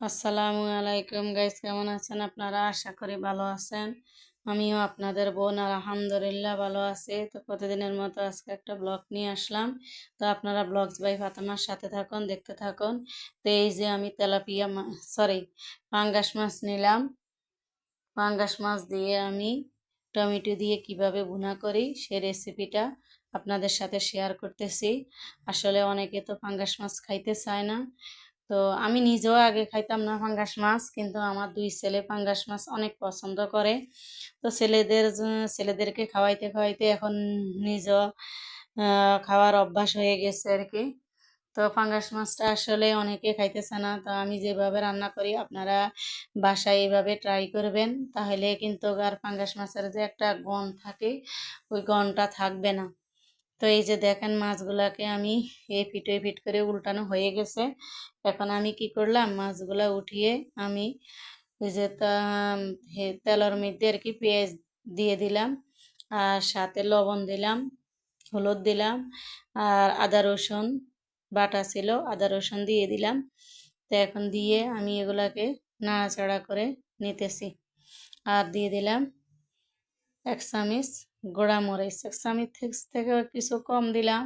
আসসালামু আলাইকুম গাইস, কেমন আছেন আপনারা? আশা করি ভালো আছেন। আমিও আপনাদের বোন, আলহামদুলিল্লাহ ভালো আছি। তো প্রতিদিনের মতো আজকে একটা ব্লগ নিয়ে আসলাম। তো আপনারা ব্লগস বাই ফাতেমার সাথে থাকুন, দেখতে থাকুন। তো এই যে আমি তেলাপিয়া মাছ সরি পাঙ্গাস মাছ নিলাম। পাঙ্গাস মাছ দিয়ে আমি টমেটো দিয়ে কীভাবে ভুনা করি সে রেসিপিটা আপনাদের সাথে শেয়ার করতেছি। আসলে অনেকে তো পাঙ্গাস মাছ খাইতে চায় না। তো আমি নিজেও আগে খাইতাম না পাঙ্গাস মাছ কিন্তু আমার দুই ছেলে পাঙ্গাস মাছ অনেক পছন্দ করে। তো ছেলেদের ছেলেদেরকে খাওয়াইতে খাওয়াইতে এখন আহ, খাওয়ার অভ্যাস হয়ে গেছে আর কি। তো পাঙ্গাস মাছটা আসলে অনেকে খাইতেছে না। তো আমি যেভাবে রান্না করি আপনারা বাসায় এইভাবে ট্রাই করবেন তাহলে কিন্তু আর পাঙ্গাস মাছের যে একটা গন থাকে ওই গনটা থাকবে না। তো এই যে দেখেন মাছগুলাকে আমি এই ফিট ফিট করে উল্টানো হয়ে গেছে। এখন আমি কি করলাম? মাছগুলা উঠিয়ে আমি ওই যে তেলের মধ্যে আর কি পেঁয়াজ দিয়ে দিলাম আর সাথে লবণ দিলাম, হলুদ দিলাম আর আদা রসুন বাটা ছিল, আদা রসুন দিয়ে দিলাম। তো এখন দিয়ে আমি এগুলাকে নাড়াচাড়া করে নিতেছি। আর দিয়ে দিলাম এক গোড়া মরিচ এক থেকে কিছু কম দিলাম,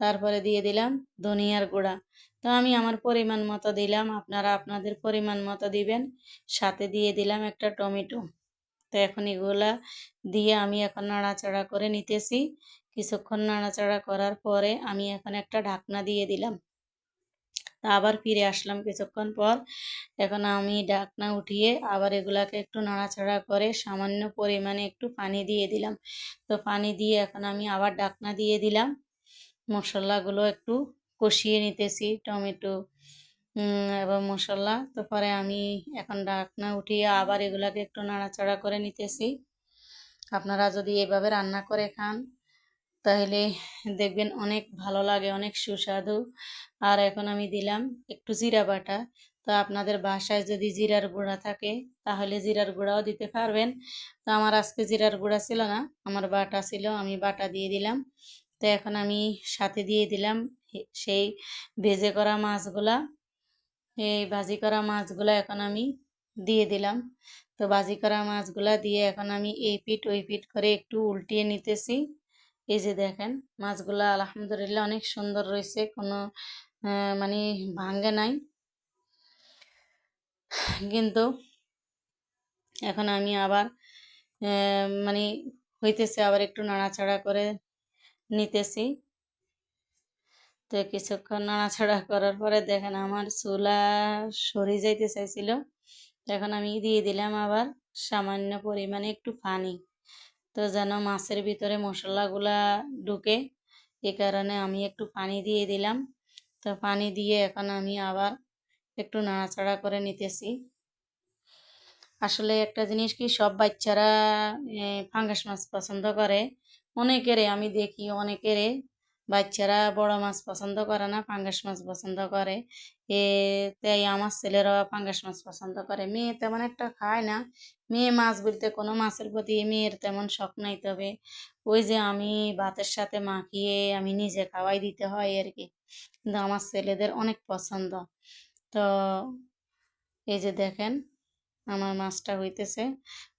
তারপরে দিয়ে দিলাম ধনিয়ার গুঁড়া। তো আমি আমার পরিমাণ মতো দিলাম, আপনারা আপনাদের পরিমাণ মতো দিবেন, সাথে দিয়ে দিলাম একটা টমেটো। তো এখন এগুলা দিয়ে আমি এখন নাড়াচাড়া করে নিতেছি। কিছুক্ষণ নাড়াচাড়া করার পরে আমি এখন একটা ঢাকনা দিয়ে দিলাম। তা আবার ফিরে আসলাম কিছুক্ষণ পর। এখন আমি ডাকনা উঠিয়ে আবার এগুলাকে একটু নাড়াচাড়া করে সামান্য পরিমাণে একটু পানি দিয়ে দিলাম। তো পানি দিয়ে এখন আমি আবার ডাকনা দিয়ে দিলাম। মশলাগুলো একটু কষিয়ে নিতেছি, টমেটো এবং মশলা। তো পরে আমি এখন ডাকনা উঠিয়ে আবার এগুলাকে একটু নাড়াচাড়া করে নিতেছি। আপনারা যদি এভাবে রান্না করে খান তাহলে দেখবেন অনেক ভালো লাগে, অনেক সুস্বাদু। আর এখন আমি দিলাম একটু জিরা বাটা। তো আপনাদের বাসায় যদি জিরার গুঁড়া থাকে, তাহলে জিরার গুঁড়াও দিতে পারবেন। তো আমার আজকে জিরার গুঁড়া ছিল না, আমার বাটা ছিল, আমি বাটা দিয়ে দিলাম। তো এখন আমি সাথে দিয়ে দিলাম সেই ভেজে করা মাছগুলা। এই ভাজি করা মাছগুলা এখন আমি দিয়ে দিলাম। তো ভাজি করা মাছগুলা দিয়ে এখন আমি এই পিঠ, ওই পিঠ করে একটু উল্টিয়ে নিতেছি। এই যে দেখেন, মাছগুলা আলহামদুলিল্লাহ অনেক সুন্দর রয়েছে, কোনো মানে ভাঙ্গে নাই। কিন্তু এখন আমি আবার মানে হইতেছে আবার একটু নাড়াচাড়া করে নিতেছি। তো কিছুক্ষণ নাড়াচাড়া করার পরে দেখেন আমার চুলা সরে যাইতে চাইছিল। এখন আমি দিয়ে দিলাম আবার সামান্য পরিমাণে একটু পানি। তো যেন মাছের ভিতরে মশলাগুলা ঢুকে, এ কারণে আমি একটু পানি দিয়ে দিলাম। তো পানি দিয়ে এখন আমি আবার একটু নাড়াচাড়া করে নিতেছি। আসলে একটা জিনিস কি, সব বাচ্চারা ফাঙ্গাস মাছ পছন্দ করে। অনেকেরে আমি দেখি, অনেকেরে বাচ্চারা বড় মাছ পছন্দ করে না, পাঙ্গাস মাছ পছন্দ করে। এ, তাই আমার ছেলেরা পাঙ্গাস মাছ পছন্দ করে। মেয়ে তেমন একটা খায় না। মেয়ে মাছ বলতে কোনো মাছের প্রতি মেয়ের তেমন শখ নাই, তবে ওই যে আমি ভাতের সাথে মাখিয়ে আমি নিজে খাওয়াই দিতে হয় আর কি। কিন্তু আমার ছেলেদের অনেক পছন্দ। তো এই যে দেখেন, আমার মাছটা হইতেছে।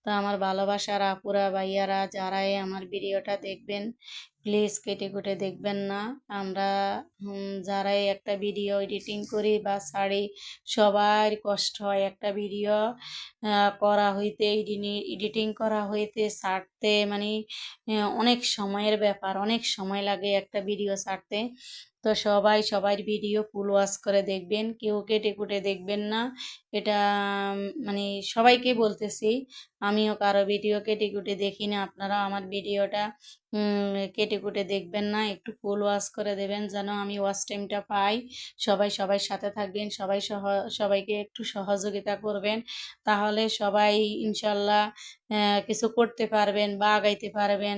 তো আমার ভালোবাসার আপুরা, ভাইয়ারা যারাই আমার ভিডিওটা দেখবেন প্লিজ কেটে কুটে দেখবেন না। আমরা যারাই একটা ভিডিও এডিটিং করি বা ছাড়ি সবার কষ্ট হয় একটা ভিডিও করা হইতে এডিটিং করা হইতে ছাড়তে মানে অনেক সময়ের ব্যাপার, অনেক সময় লাগে একটা ভিডিও ছাড়তে তো সবাই সবার ভিডিও ফুল ওয়াশ করে দেখবেন, কেউ কেটে কুটে দেখবেন না। এটা মানে সবাইকে বলতেছি আমিও কারও ভিডিও কেটে কুটে দেখি না। আপনারা আমার ভিডিওটা কেটে কুটে দেখবেন না। একটু ফুল ওয়াশ করে দেবেন যেন আমি ওয়াশ টাইমটা পাই। সবাই সবার সাথে থাকবেন, সবাই সহ, সবাইকে একটু সহযোগিতা করবেন। তাহলে সবাই ইনশাল্লাহ কিছু করতে পারবেন বা আগাইতে পারবেন।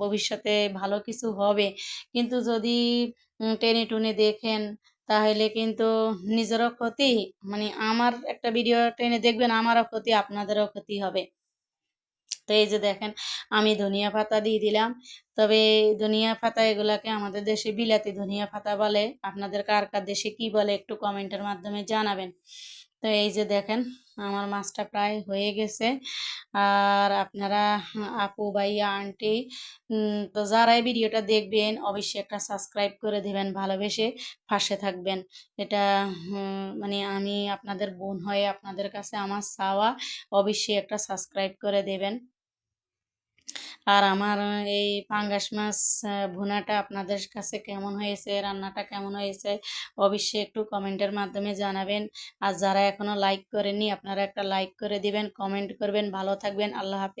ভবিষ্যতে ভালো কিছু হবে। কিন্তু যদি টেনে টুনে দেখেন, তাহলে কিন্তু নিজেরও ক্ষতি। মানে আমার একটা ভিডিও টেনে দেখবেন, আমারও ক্ষতি, আপনাদেরও ক্ষতি হবে। তো এই যে দেখেন, আমি ধনিয়া পাতা দিয়ে দিলাম। তবে ধনিয়া পাতা এগুলাকে আমাদের দেশে বিলাতি ধনিয়া পাতা বলে। আপনাদের কার কার দেশে কি বলে একটু কমেন্টের মাধ্যমে জানাবেন। তো এই যে দেখেন, আমার মাছটা প্রায় হয়ে গেছে। আর আপনারা, আপু ভাইয়া আন্টি তো যারাই ভিডিওটা দেখবেন, অবশ্যই একটা সাবস্ক্রাইব করে দেবেন, ভালোবেসে পাশে থাকবেন। এটা মানে আমি আপনাদের বোন হয়ে আপনাদের কাছে আমার চাওয়া, অবশ্যই একটা সাবস্ক্রাইব করে দেবেন। আর আমার এই পাঙ্গাস মাছ ভুনাটা আপনাদের কাছে কেমন হয়েছে, রান্নাটা কেমন হয়েছে, অবশ্যই একটু কমেন্টের মাধ্যমে জানাবেন। আর যারা এখনও লাইক করেনি আপনারা একটা লাইক করে দিবেন কমেন্ট করবেন। ভালো থাকবেন। আল্লাহ হাফেজ।